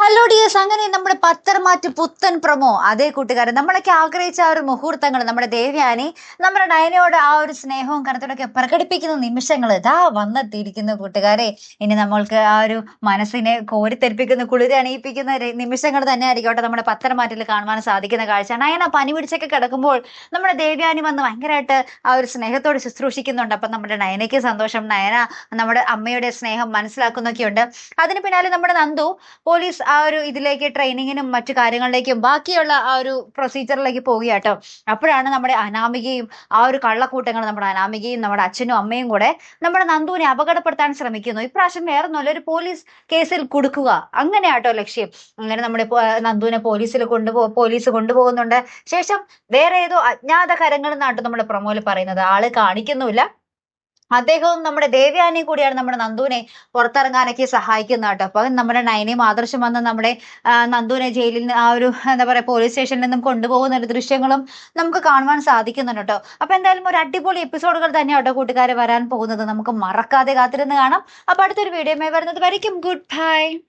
Hello dears അങ്ങനെ നമ്മുടെ പത്തർമാറ്റ് പുത്തൻ പ്രമോ. അതേ കൂട്ടുകാരൻ നമ്മളൊക്കെ ആഗ്രഹിച്ച ആ ഒരു മുഹൂർത്തങ്ങൾ നമ്മുടെ ദേവ്യാനി നമ്മുടെ നയനയോട് ആ ഒരു സ്നേഹവും കനത്തോടൊക്കെ പ്രകടിപ്പിക്കുന്ന നിമിഷങ്ങൾ ഇതാ വന്നെത്തിയിരിക്കുന്നു കൂട്ടുകാരെ. ഇനി നമ്മൾക്ക് ആ ഒരു മനസ്സിനെ കോരിത്തെരിപ്പിക്കുന്ന കുളിരി അണിയിപ്പിക്കുന്ന നിമിഷങ്ങൾ തന്നെ ആയിരിക്കട്ടെ നമ്മുടെ പത്തർമാറ്റിൽ കാണുവാൻ സാധിക്കുന്ന കാഴ്ച. നയന പനി പിടിച്ചൊക്കെ കിടക്കുമ്പോൾ നമ്മുടെ ദേവ്യാനി വന്ന് ഭയങ്കരമായിട്ട് ആ ഒരു സ്നേഹത്തോട് ശുശ്രൂഷിക്കുന്നുണ്ട്. അപ്പം നമ്മുടെ നയനയ്ക്ക് സന്തോഷം. നയന നമ്മുടെ അമ്മയുടെ സ്നേഹം മനസ്സിലാക്കുന്നൊക്കെയുണ്ട്. അതിന് പിന്നാലെ നമ്മുടെ നന്ദു പോലീസ് ആ ഒരു ഇതിലേക്ക് ട്രെയിനിങ്ങിനും മറ്റു കാര്യങ്ങളിലേക്കും ബാക്കിയുള്ള ആ ഒരു പ്രൊസീജിയറിലേക്ക് പോവുകയാട്ടോ അപ്പോഴാണ് നമ്മുടെ അനാമികയും ആ ഒരു കള്ളക്കൂട്ടങ്ങൾ നമ്മുടെ അനാമികയും നമ്മുടെ അച്ഛനും അമ്മയും കൂടെ നമ്മുടെ നന്ദുവിനെ അപകടപ്പെടുത്താൻ ശ്രമിക്കുന്നു. ഇപ്രാവശ്യം വേറെ നല്ലൊരു പോലീസ് കേസിൽ കൊടുക്കുക. അങ്ങനെയാട്ടോ ലക്ഷ്യം. അങ്ങനെ നമ്മുടെ നന്ദുവിനെ പോലീസിൽ കൊണ്ടുപോ പോലീസ് കൊണ്ടുപോകുന്നുണ്ട്. ശേഷം വേറെ ഏതോ അജ്ഞാത കരങ്ങൾ എന്നാട്ടോ നമ്മുടെ പ്രൊമോയിൽ പറയുന്നത്. ആൾ കാണിക്കുന്നുമില്ല. അദ്ദേഹവും നമ്മുടെ ദേവയാനിയും കൂടിയാണ് നമ്മുടെ നന്ദുവിനെ പുറത്തിറങ്ങാനൊക്കെ സഹായിക്കുന്നത് കേട്ടോ. അപ്പൊ നമ്മുടെ നയനയും ആദർശം വന്ന് നമ്മുടെ നന്ദുവിനെ ജയിലിൽ നിന്ന് ആ ഒരു എന്താ പറയാ പോലീസ് സ്റ്റേഷനിൽ നിന്നും കൊണ്ടുപോകുന്ന ഒരു ദൃശ്യങ്ങളും നമുക്ക് കാണുവാൻ സാധിക്കുന്നുണ്ട് കേട്ടോ. അപ്പൊ എന്തായാലും ഒരു അടിപൊളി എപ്പിസോഡുകൾ തന്നെ കേട്ടോ കൂട്ടുകാരെ വരാൻ പോകുന്നത്. നമുക്ക് മറക്കാതെ കാത്തിരുന്ന് കാണാം. അപ്പൊ അടുത്തൊരു വീഡിയോ വരുന്നത് വരയ്ക്കും. Good bye